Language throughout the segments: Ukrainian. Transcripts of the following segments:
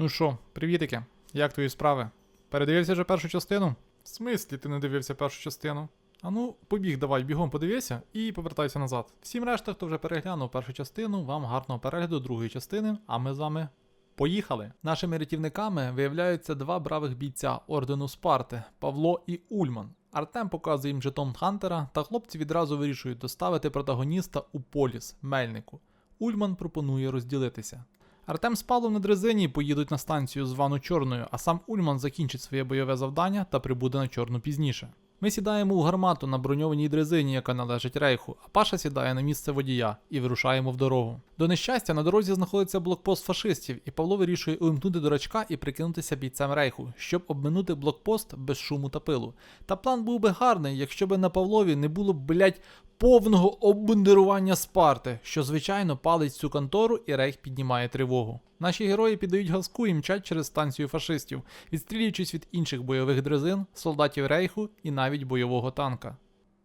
Ну що, привітики, як твої справи? Передивився вже першу частину? В смислі ти не дивився першу частину? А ну, побіг, давай, бігом подивися і повертайся назад. Всім решта, хто вже переглянув першу частину, вам гарного перегляду другої частини, а ми з вами поїхали. Нашими рятівниками виявляються два бравих бійця ордену Спарти Павло і Ульман. Артем показує їм жетон Хантера, та хлопці відразу вирішують доставити протагоніста у поліс Мельнику. Ульман пропонує розділитися. Артем з Павлом на дрезині поїдуть на станцію звану Чорною, а сам Ульман закінчить своє бойове завдання та прибуде на чорну пізніше. Ми сідаємо у гармату на броньованій дрезині, яка належить рейху, а Паша сідає на місце водія і вирушаємо в дорогу. До нещастя, на дорозі знаходиться блокпост фашистів, і Павло вирішує увімкнути дурачка і прикинутися бійцем рейху, щоб обминути блокпост без шуму та пилу. Та план був би гарний, якщо би на Павлові не було, блять, повного обмундирування Спарти, що звичайно палить цю контору і рейх піднімає тривогу. Наші герої піддають газку і мчать через станцію фашистів, відстрілюючись від інших бойових дрезин, солдатів рейху і навіть бойового танка.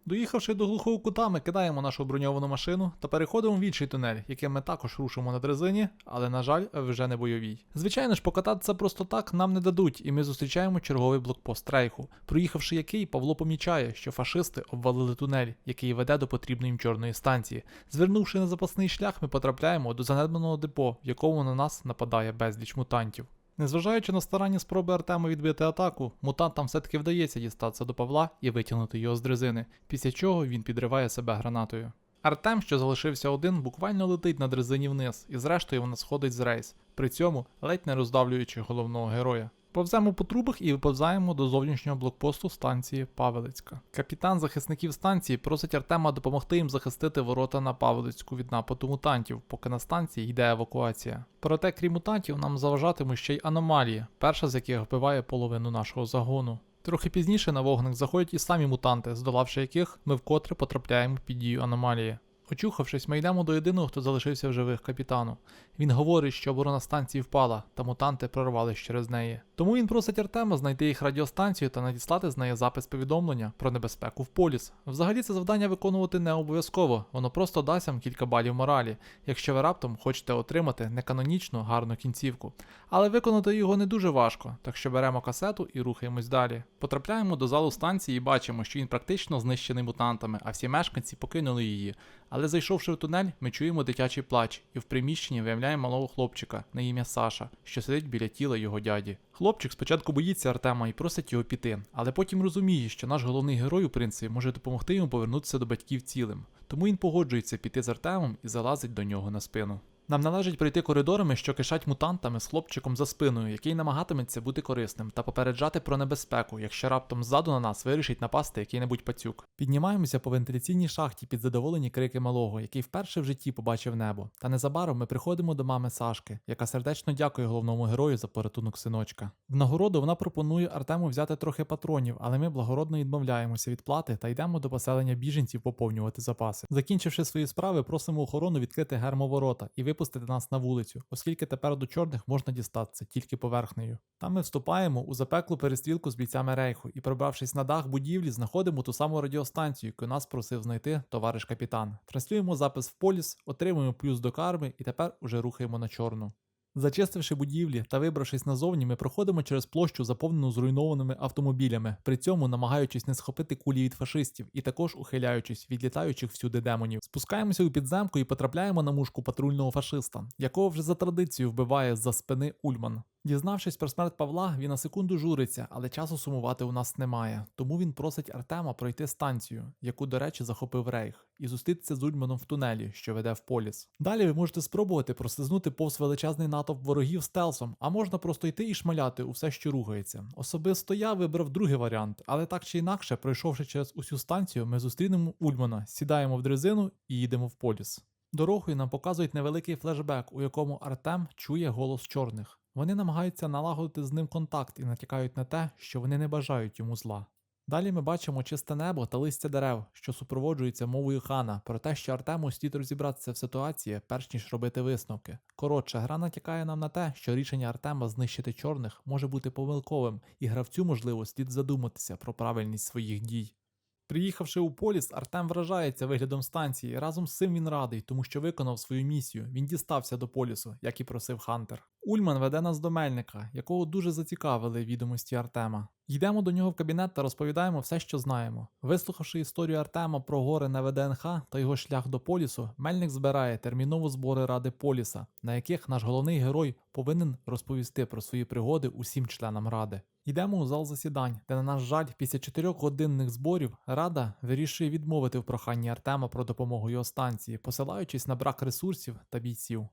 Доїхавши до глухого кута, ми кидаємо нашу броньовану машину та переходимо в інший тунель, яким ми також рушимо на дрезині, але, на жаль, вже не бойовій. Звичайно ж, покататися просто так нам не дадуть, і ми зустрічаємо черговий блокпост рейху, проїхавши який, Павло помічає, що фашисти обвалили тунель, який веде до потрібної їм чорної станції. Звернувши на запасний шлях, ми потрапляємо до занедбаного депо, в якому на нас нападає безліч мутантів. Незважаючи на старанні спроби Артема відбити атаку, мутантам все-таки вдається дістатися до Павла і витягнути його з дрезини, після чого він підриває себе гранатою. Артем, що залишився один, буквально летить на дрезині вниз, і зрештою вона сходить з рейс, при цьому ледь не роздавлюючи головного героя. Повземо по трубах і виповзаємо до зовнішнього блокпосту станції Павелицька. Капітан захисників станції просить Артема допомогти їм захистити ворота на Павелицьку від нападу мутантів, поки на станції йде евакуація. Проте, крім мутантів, нам заважатимуть ще й аномалії, перша з яких вбиває половину нашого загону. Трохи пізніше на вогник заходять і самі мутанти, здолавши яких ми вкотре потрапляємо під дію аномалії. Очухавшись, ми йдемо до єдиного, хто залишився в живих капітану. Він говорить, що оборона станції впала, та мутанти прорвались через неї. Тому він просить Артема знайти їх радіостанцію та надіслати з неї запис повідомлення про небезпеку в поліс. Взагалі це завдання виконувати не обов'язково, воно просто дасть вам кілька балів моралі, якщо ви раптом хочете отримати неканонічну гарну кінцівку. Але виконати його не дуже важко, так що беремо касету і рухаємось далі. Потрапляємо до залу станції і бачимо, що він практично знищений мутантами, а всі мешканці покинули її. Але зайшовши в тунель, ми чуємо дитячий плач, і в приміщенні виявляємо малого хлопчика на ім'я Саша, що сидить біля тіла його дяді. Хлопчик спочатку боїться Артема і просить його піти, але потім розуміє, що наш головний герой у принципі може допомогти йому повернутися до батьків цілим. Тому він погоджується піти з Артемом і залазить до нього на спину. Нам належить пройти коридорами, що кишать мутантами з хлопчиком за спиною, який намагатиметься бути корисним та попереджати про небезпеку, якщо раптом ззаду на нас вирішить напасти який-небудь пацюк. Піднімаємося по вентиляційній шахті під задоволені крики малого, який вперше в житті побачив небо. Та незабаром ми приходимо до мами Сашки, яка сердечно дякує головному герою за порятунок синочка. В нагороду вона пропонує Артему взяти трохи патронів, але ми благородно відмовляємося від плати та йдемо до поселення біженців поповнювати запаси. Закінчивши свої справи, просимо охорону відкрити гермоворота і випустити нас на вулицю, оскільки тепер до чорних можна дістатися тільки поверхнею. Там ми вступаємо у запеклу перестрілку з бійцями рейху і, пробравшись на дах будівлі, знаходимо ту саму радіостанцію, яку нас просив знайти товариш капітан. Транслюємо запис в поліс, отримуємо плюс до карми і тепер уже рухаємо на чорну. Зачистивши будівлі та вибравшись назовні, ми проходимо через площу, заповнену зруйнованими автомобілями, при цьому намагаючись не схопити кулі від фашистів і також ухиляючись від літаючих всюди демонів. Спускаємося у підземку і потрапляємо на мушку патрульного фашиста, якого вже за традицією вбиває з-за спини Ульман. Дізнавшись про смерть Павла, він на секунду журиться, але часу сумувати у нас немає. Тому він просить Артема пройти станцію, яку, до речі, захопив Рейх, і зустрітися з Ульманом в тунелі, що веде в поліс. Далі ви можете спробувати прослизнути повз величезний натовп ворогів стелсом, а можна просто йти і шмаляти у все, що рухається. Особисто я вибрав другий варіант, але так чи інакше, пройшовши через усю станцію, ми зустрінемо Ульмана, сідаємо в дрезину і їдемо в поліс. Дорогою нам показують невеликий флешбек, у якому Артем чує голос чорних. Вони намагаються налагодити з ним контакт і натякають на те, що вони не бажають йому зла. Далі ми бачимо чисте небо та листя дерев, що супроводжуються мовою хана, про те, що Артему слід розібратися в ситуації, перш ніж робити висновки. Коротше, гра натякає нам на те, що рішення Артема знищити чорних може бути помилковим, і гравцю, можливо, слід задуматися про правильність своїх дій. Приїхавши у поліс, Артем вражається виглядом станції. Разом з цим він радий, тому що виконав свою місію. Він дістався до полісу, як і просив Хантер. Ульман веде нас до Мельника, якого дуже зацікавили відомості Артема. Йдемо до нього в кабінет та розповідаємо все, що знаємо. Вислухавши історію Артема про гори на ВДНХ та його шлях до полісу, Мельник збирає терміново збори Ради Поліса, на яких наш головний герой повинен розповісти про свої пригоди усім членам ради. Йдемо у зал засідань, де, на наш жаль, після чотирьох годинних зборів Рада вирішує відмовити в проханні Артема про допомогу його станції, посилаючись на брак ресурсів та бійців.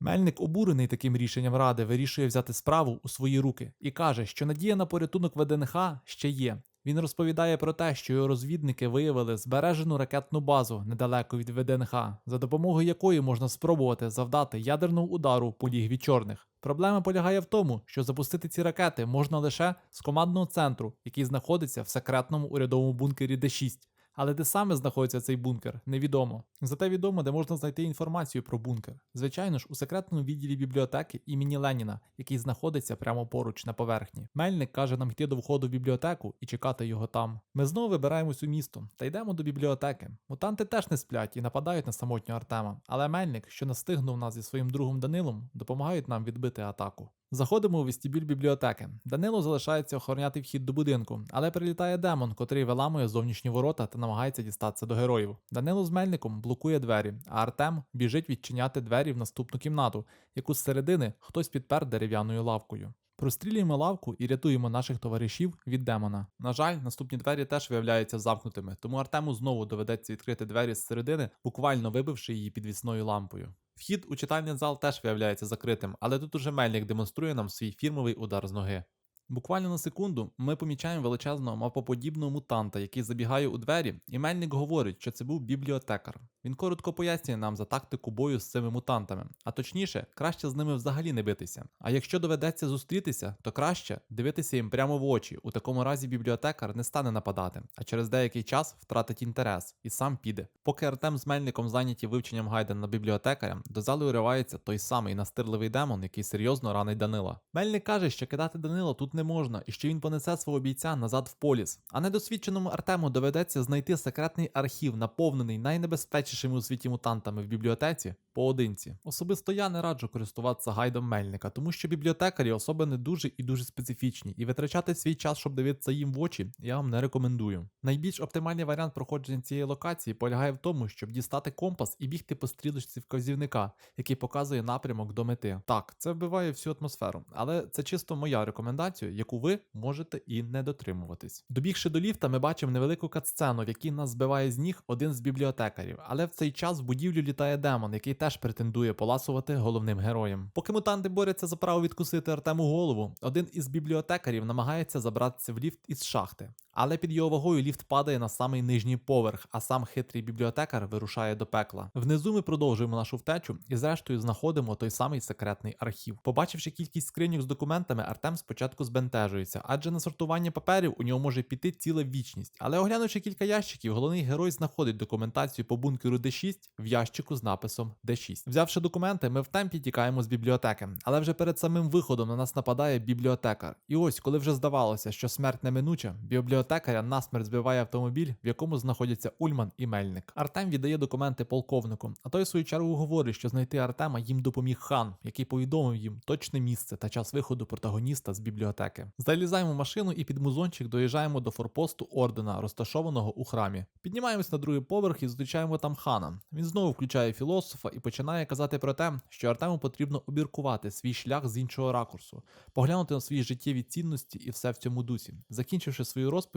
Мельник, обурений таким рішенням ради, вирішує взяти справу у свої руки і каже, що надія на порятунок ВДНХ ще є. Він розповідає про те, що його розвідники виявили збережену ракетну базу недалеко від ВДНХ, за допомогою якої можна спробувати завдати ядерного удару по лігві чорних. Проблема полягає в тому, що запустити ці ракети можна лише з командного центру, який знаходиться в секретному урядовому бункері Д6. Але де саме знаходиться цей бункер, невідомо. Зате відомо, де можна знайти інформацію про бункер. Звичайно ж, у секретному відділі бібліотеки імені Леніна, який знаходиться прямо поруч на поверхні. Мельник каже нам йти до входу в бібліотеку і чекати його там. Ми знову вибираємось у місто та йдемо до бібліотеки. Мутанти теж не сплять і нападають на самотнього Артема. Але Мельник, що настигнув нас зі своїм другом Данилом, допомагають нам відбити атаку. Заходимо у вестибюль бібліотеки. Данило залишається охороняти вхід до будинку, але прилітає демон, котрий виламує зовнішні ворота та намагається дістатися до героїв. Данило з мельником блокує двері, а Артем біжить відчиняти двері в наступну кімнату, яку зсередини хтось підпер дерев'яною лавкою. Прострілюємо лавку і рятуємо наших товаришів від демона. На жаль, наступні двері теж виявляються замкнутими, тому Артему знову доведеться відкрити двері зсередини, буквально вибивши її підвісною лампою. Вхід у читальний зал теж виявляється закритим, але тут уже Мельник демонструє нам свій фірмовий удар з ноги. Буквально на секунду ми помічаємо величезного мавпоподібного мутанта, який забігає у двері, і Мельник говорить, що це був бібліотекар. Він коротко пояснює нам за тактику бою з цими мутантами, а точніше, краще з ними взагалі не битися. А якщо доведеться зустрітися, то краще дивитися їм прямо в очі. У такому разі бібліотекар не стане нападати, а через деякий час втратить інтерес і сам піде. Поки Артем з Мельником зайняті вивченням гайда на бібліотекаря, до зали уривається той самий настирливий демон, який серйозно ранить Данила. Мельник каже, що кидати Данила тут не можна, і що він понесе свого бійця назад в поліс. А недосвідченому Артему доведеться знайти секретний архів, наповнений найнебезпечнішими у світі мутантами в бібліотеці поодинці. Особисто я не раджу користуватися гайдом Мельника, тому що бібліотекарі особи не дуже і дуже специфічні, і витрачати свій час, щоб дивитися їм в очі, я вам не рекомендую. Найбільш оптимальний варіант проходження цієї локації полягає в тому, щоб дістати компас і бігти по стрілочці вказівника, який показує напрямок до мети. Так, це вбиває всю атмосферу, але це чисто моя рекомендація, яку ви можете і не дотримуватись. Добігши до ліфта, ми бачимо невелику катсцену, в якій нас збиває з ніг один з бібліотекарів, але в цей час в будівлю літає демон, який теж претендує поласувати головним героєм. Поки мутанти борються за право відкусити Артему голову, один із бібліотекарів намагається забратися в ліфт із шахти. Але під його вагою ліфт падає на самий нижній поверх, а сам хитрий бібліотекар вирушає до пекла. Внизу ми продовжуємо нашу втечу і, зрештою, знаходимо той самий секретний архів. Побачивши кількість скриньок з документами, Артем спочатку збентежується, адже на сортування паперів у нього може піти ціла вічність. Але оглянувши кілька ящиків, головний герой знаходить документацію по бункеру D6 в ящику з написом D6. Взявши документи, ми в темпі тікаємо з бібліотеки, але вже перед самим виходом на нас нападає бібліотекар. І ось, коли вже здавалося, що смерть неминуча, бібліотекаря насмерть збиває автомобіль, в якому знаходяться Ульман і Мельник. Артем віддає документи полковнику, а той в свою чергу говорить, що знайти Артема їм допоміг хан, який повідомив їм точне місце та час виходу протагоніста з бібліотеки. Залізаємо в машину і під музончик доїжджаємо до форпосту ордена, розташованого у храмі. Піднімаємось на другий поверх і зустрічаємо там хана. Він знову включає філософа і починає казати про те, що Артему потрібно обіркувати свій шлях з іншого ракурсу, поглянути на свої життєві цінності і все в цьому дусі. Закінчивши свою розповідь,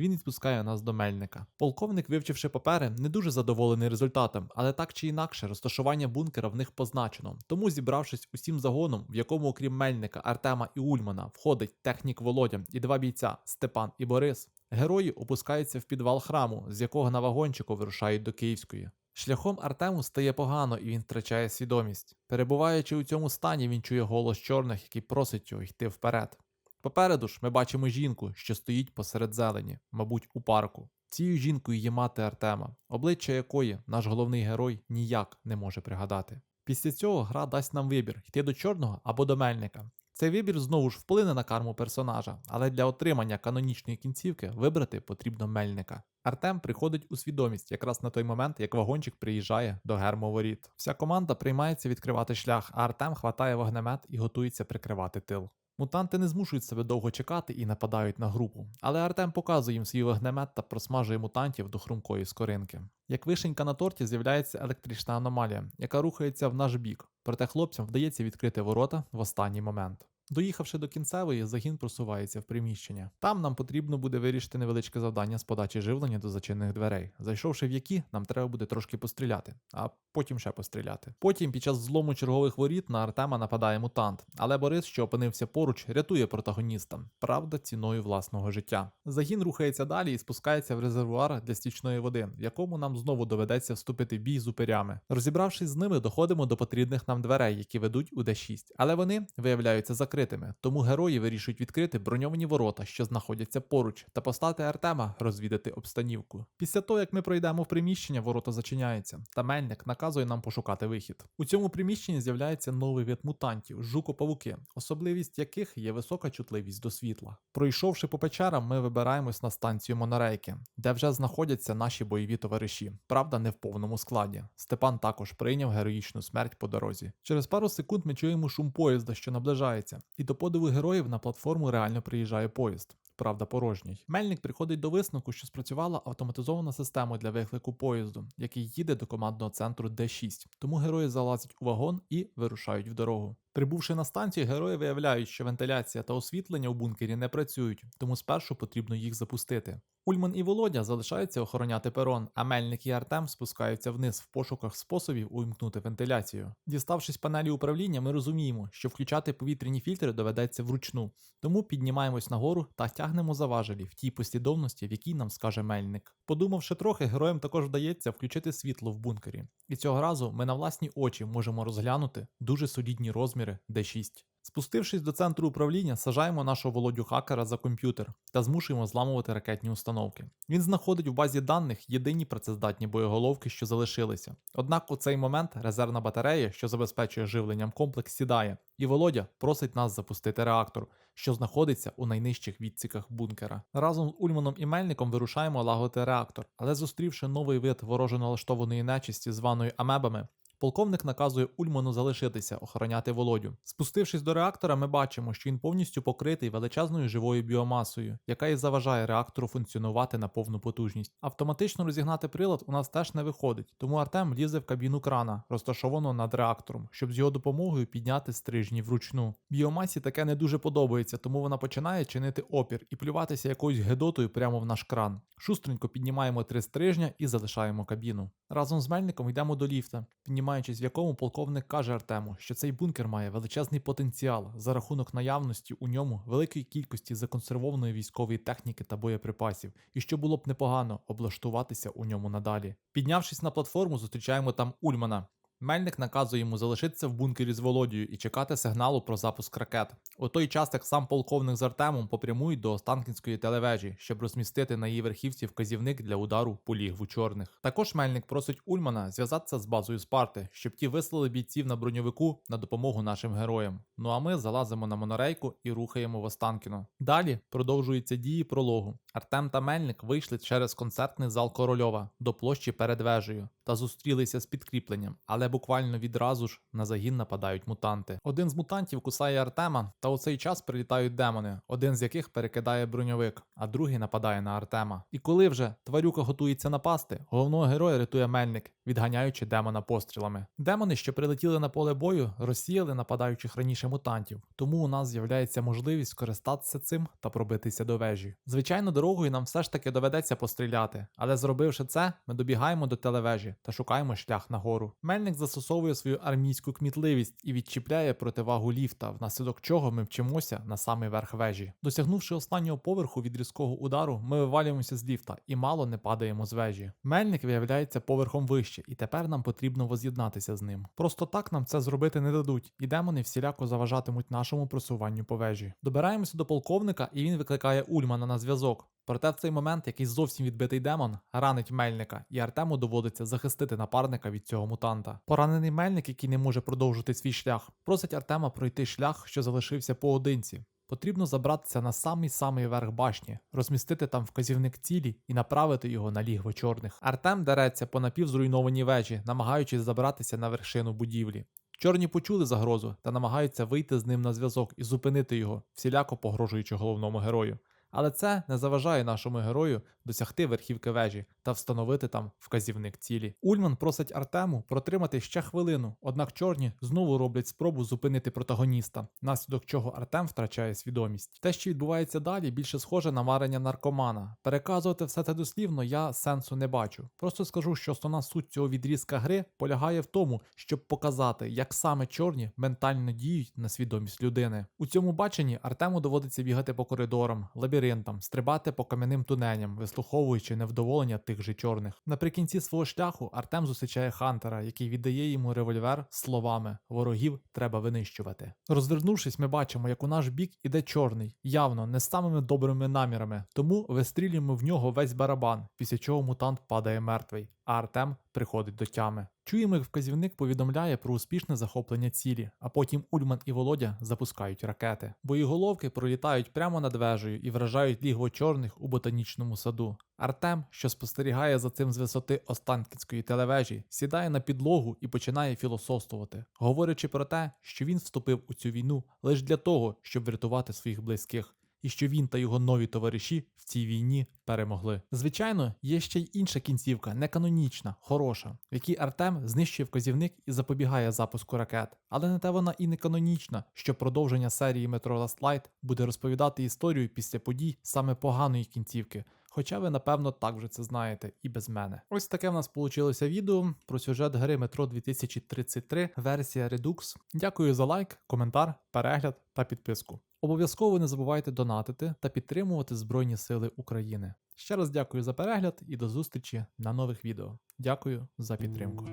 він відпускає нас до мельника. Полковник, вивчивши папери, не дуже задоволений результатом, але так чи інакше, розташування бункера в них позначено. Тому, зібравшись усім загоном, в якому, окрім мельника, Артема і Ульмана, входить технік Володя і два бійця Степан і Борис. Герої опускаються в підвал храму, з якого на вагончику вирушають до Київської. Шляхом Артему стає погано і він втрачає свідомість. Перебуваючи у цьому стані, він чує голос чорних, який просить його йти вперед. Попереду ж ми бачимо жінку, що стоїть посеред зелені, мабуть, у парку. Цією жінкою є мати Артема, обличчя якої наш головний герой ніяк не може пригадати. Після цього гра дасть нам вибір йти до чорного або до мельника. Цей вибір знову ж вплине на карму персонажа, але для отримання канонічної кінцівки вибрати потрібно мельника. Артем приходить у свідомість якраз на той момент, як вагончик приїжджає до гермоворіт. Вся команда приймається відкривати шлях, а Артем хватає вогнемет і готується прикривати тил. Мутанти не змушують себе довго чекати і нападають на групу, але Артем показує їм свій вогнемет та просмажує мутантів до хрумкої скоринки. Як вишенька на торті з'являється електрична аномалія, яка рухається в наш бік, проте хлопцям вдається відкрити ворота в останній момент. Доїхавши до кінцевої, загін просувається в приміщення. Там нам потрібно буде вирішити невеличке завдання з подачі живлення до зачинених дверей. Зайшовши в які, нам треба буде трошки постріляти, а потім ще постріляти. Потім, під час злому чергових воріт, на Артема нападає мутант, але Борис, що опинився поруч, рятує протагоніста, правда, ціною власного життя. Загін рухається далі і спускається в резервуар для стічної води, в якому нам знову доведеться вступити в бій з упирями. Розібравшись з ними, доходимо до потрібних нам дверей, які ведуть у Д6, але вони виявляються закритими, тому герої вирішують відкрити броньовані ворота, що знаходяться поруч, та постати Артема розвідати обстанівку. Після того, як ми пройдемо в приміщення, ворота зачиняються, та мельник наказує нам пошукати вихід. У цьому приміщенні з'являється новий вид мутантів жукопавуки, особливість яких є висока чутливість до світла. Пройшовши по печерам, ми вибираємось на станцію Монорейки, де вже знаходяться наші бойові товариші. Правда, не в повному складі. Степан також прийняв героїчну смерть по дорозі. Через пару секунд ми чуємо шум поїзда, що наближається, і до подиву героїв на платформу реально приїжджає поїзд. Правда, порожній. Мельник приходить до висновку, що спрацювала автоматизована система для виклику поїзду, який їде до командного центру Д6. Тому герої залазять у вагон і вирушають в дорогу. Прибувши на станцію, герої виявляють, що вентиляція та освітлення у бункері не працюють, тому спершу потрібно їх запустити. Ульман і Володя залишаються охороняти перон, а Мельник і Артем спускаються вниз в пошуках способів увімкнути вентиляцію. Діставшись панелі управління, ми розуміємо, що включати повітряні фільтри доведеться вручну, тому піднімаємось нагору та тягнемо за важелі в тій послідовності, в якій нам скаже Мельник. Подумавши трохи, героям також вдається включити світло в бункері. І цього разу ми на власні очі можемо розглянути дуже солідні розміри D6. Спустившись до центру управління, сажаємо нашого володю хакера за комп'ютер та змушуємо зламувати ракетні установки. Він знаходить в базі даних єдині працездатні боєголовки, що залишилися. Однак у цей момент резервна батарея, що забезпечує живленням комплекс, сідає, і Володя просить нас запустити реактор, що знаходиться у найнижчих відсіках бункера. Разом з Ульманом і Мельником вирушаємо лагодити реактор, але зустрівши новий вид вороже налаштованої нечисті, званої амебами, Полковник наказує Ульману залишитися, охороняти Володю. Спустившись до реактора, ми бачимо, що він повністю покритий величезною живою біомасою, яка і заважає реактору функціонувати на повну потужність. Автоматично розігнати прилад у нас теж не виходить, тому Артем лізе в кабіну крана, розташованого над реактором, щоб з його допомогою підняти стрижні вручну. Біомасі таке не дуже подобається, тому вона починає чинити опір і плюватися якоюсь гедотою прямо в наш кран. Шустренько піднімаємо три стрижня і залишаємо кабіну. Разом з мельником йдемо до ліфта, піднімаючись в якому полковник каже Артему, що цей бункер має величезний потенціал за рахунок наявності у ньому великої кількості законсервованої військової техніки та боєприпасів, і що було б непогано облаштуватися у ньому надалі. Піднявшись на платформу, зустрічаємо там Ульмана. Мельник наказує йому залишитися в бункері з Володією і чекати сигналу про запуск ракет. У той час, як сам полковник з Артемом попрямують до Останкінської телевежі, щоб розмістити на її верхівці вказівник для удару по лігву чорних. Також Мельник просить Ульмана зв'язатися з базою Спарти, щоб ті вислали бійців на броньовику на допомогу нашим героям. Ну а ми залазимо на монорейку і рухаємо в Останкіно. Далі продовжуються дії прологу. Артем та Мельник вийшли через концертний зал Корольова до площі перед вежею та зустрілися з підкріпленням, але буквально відразу ж на загін нападають мутанти. Один з мутантів кусає Артема, та у цей час прилітають демони, один з яких перекидає броньовик, а другий нападає на Артема. І коли вже тварюка готується напасти, головного героя рятує Мельник, відганяючи демона пострілами. Демони, що прилетіли на поле бою, розсіяли нападаючих раніше мутантів, тому у нас з'являється можливість скористатися цим та пробитися до вежі. Звичайно, дорогою нам все ж таки доведеться постріляти, але зробивши це, ми добігаємо до телевежі та шукаємо шлях нагору. Мельник застосовує свою армійську кмітливість і відчіпляє противагу ліфта, внаслідок чого ми вчимося на самий верх вежі. Досягнувши останнього поверху від різкого удару, ми вивалюємося з ліфта і мало не падаємо з вежі. Мельник виявляється поверхом вище, і тепер нам потрібно воз'єднатися з ним. Просто так нам це зробити не дадуть, і демони всіляко заважатимуть нашому просуванню по вежі. Добираємося до полковника, і він викликає Ульмана на зв'язок. Проте в цей момент якийсь зовсім відбитий демон ранить мельника, і Артему доводиться захистити напарника від цього мутанта. Поранений мельник, який не може продовжити свій шлях, просить Артема пройти шлях, що залишився поодинці. Потрібно забратися на самий самий верх башні, розмістити там вказівник цілі і направити його на лігво чорних. Артем дереться по напівзруйнованій вежі, намагаючись забратися на вершину будівлі. Чорні почули загрозу та намагаються вийти з ним на зв'язок і зупинити його, всіляко погрожуючи головному герою. Але це не заважає нашому герою досягти верхівки вежі та встановити там вказівник цілі. Ульман просить Артему протримати ще хвилину, однак чорні знову роблять спробу зупинити протагоніста, наслідок чого Артем втрачає свідомість. Те, що відбувається далі, більше схоже на марення наркомана. Переказувати все це дослівно я сенсу не бачу. Просто скажу, що основна суть цього відрізка гри полягає в тому, щоб показати, як саме чорні ментально діють на свідомість людини. У цьому баченні Артему доводиться бігати по коридорам, лабіринтам, стрибати по кам'яним тунелям, вислуховуючи невдоволення тих же чорних. Наприкінці свого шляху Артем зустрічає Хантера, який віддає йому револьвер словами ворогів треба винищувати. Розвернувшись, ми бачимо, як у наш бік іде чорний, явно не з самими добрими намірами, тому вистрілюємо в нього весь барабан, після чого мутант падає мертвий, а Артем приходить до тями. Чуємо, як вказівник повідомляє про успішне захоплення цілі, а потім Ульман і Володя запускають ракети. Боєголовки пролітають прямо над вежею і вражають лігво чорних у ботанічному саду. Артем, що спостерігає за цим з висоти Останкінської телевежі, сідає на підлогу і починає філософствувати, говорячи про те, що він вступив у цю війну лише для того, щоб врятувати своїх близьких. І що він та його нові товариші в цій війні перемогли. Звичайно, є ще й інша кінцівка, неканонічна, хороша, в якій Артем знищує вказівник і запобігає запуску ракет. Але не те вона і не канонічна, що продовження серії Metro Last Light буде розповідати історію після подій саме поганої кінцівки. Хоча ви, напевно, так вже це знаєте і без мене. Ось таке в нас вийшло відео про сюжет гри Metro 2033, версія Redux. Дякую за лайк, коментар, перегляд та підписку. Обов'язково не забувайте донатити та підтримувати Збройні Сили України. Ще раз дякую за перегляд і до зустрічі на нових відео. Дякую за підтримку.